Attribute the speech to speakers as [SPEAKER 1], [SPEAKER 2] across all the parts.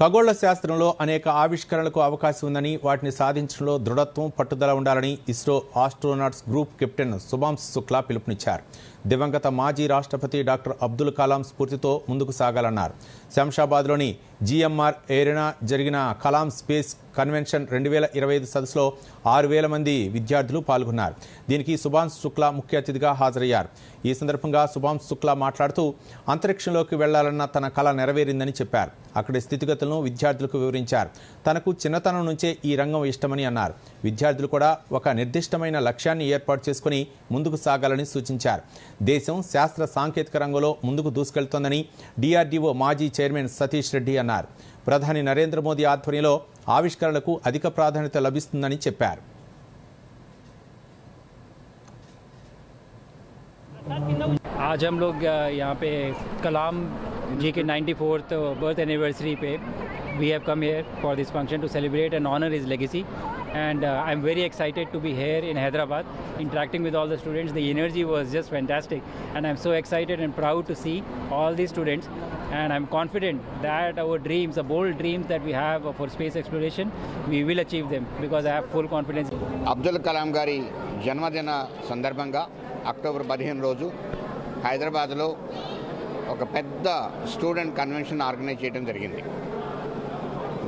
[SPEAKER 1] ఖగోళ శాస్త్రంలో అనేక ఆవిష్కరణలకు అవకాశం ఉందని వాటిని సాధించడంలో దృఢత్వం పట్టుదల ఉండాలని ISRO astronauts group captain Shubhanshu Shukla పిలుపునిచ్చారు. దివంగత మాజీ రాష్ట్రపతి డాక్టర్ అబ్దుల్ కలాం స్ఫూర్తితో ముందుకు సాగాలన్నారు. శంషాబాద్లోని జిఎంఆర్ ఏరినా జరిగిన కలాం స్పేస్ కన్వెన్షన్ రెండు వేల ఇరవై ఐదు సదస్సులో ఆరు వేల మంది విద్యార్థులు పాల్గొన్నారు. దీనికి సుభాన్స్ శుక్లా ముఖ్య అతిథిగా హాజరయ్యారు. ఈ సందర్భంగా సుభాన్స్ శుక్లా మాట్లాడుతూ అంతరిక్షంలోకి వెళ్ళాలన్న తన కళ నెరవేరిందని చెప్పారు. అక్కడి స్థితిగతులను విద్యార్థులకు వివరించారు. తనకు చిన్నతనం నుంచే ఈ రంగం ఇష్టమని అన్నారు. విద్యార్థులు కూడా ఒక నిర్దిష్టమైన లక్ష్యాన్ని ఏర్పాటు చేసుకుని ముందుకు సాగాలని సూచించారు. దేశం శాస్త్ర సాంకేతిక రంగంలో ముందుకు దూసుకెళ్తోందని డిఆర్డీఓ మాజీ చైర్మన్ సతీష్ రెడ్డి అన్నారు. ప్రధాని నరేంద్ర మోదీ ఆధ్వర్యంలో ఆవిష్కరణలకు అధిక ప్రాధాన్యత లభిస్తుందని చెప్పారు
[SPEAKER 2] आज हम लोग अ, यहाँ पे कलाम जी के 94th बर्थ एनिवर्सरी पे we have come here for this function to celebrate and honor his legacy and uh, I'm very excited to be here in Hyderabad interacting with all the students the energy was just fantastic and I'm so excited and proud to see all these students and I'm confident that our dreams the bold dreams that we have for space exploration we will achieve them because I have full confidence
[SPEAKER 3] Abdul Kalam గారి జన్మదిన సందర్భంగా October పదిహేను రోజు హైదరాబాద్లో ఒక పెద్ద student convention organise చేయడం జరిగింది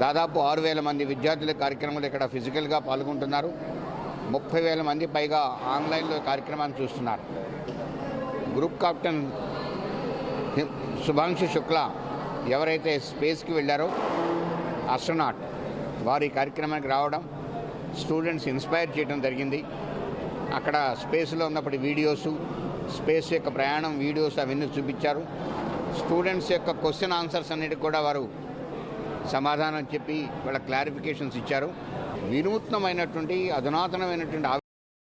[SPEAKER 3] దాదాపు ఆరు వేల మంది విద్యార్థుల కార్యక్రమంలో ఇక్కడ ఫిజికల్గా పాల్గొంటున్నారు ముప్పై వేల మంది పైగా ఆన్లైన్లో కార్యక్రమాన్ని చూస్తున్నారు. గ్రూప్ కెప్టెన్ శుభాంశు శుక్లా ఎవరైతే స్పేస్కి వెళ్ళారో అస్ట్రనాట్ వారి కార్యక్రమానికి రావడం స్టూడెంట్స్ ఇన్స్పైర్ చేయడం జరిగింది. అక్కడ స్పేస్లో ఉన్నప్పటి వీడియోసు స్పేస్ యొక్క ప్రయాణం వీడియోస్ అవన్నీ చూపించారు. స్టూడెంట్స్ యొక్క క్వశ్చన్ ఆన్సర్స్ అన్నిటికి కూడా వారు సమాధానం చెప్పి వాళ్ళ క్లారిఫికేషన్స్ ఇచ్చారు. వినూత్నమైనటువంటి అధునాతనమైనటువంటి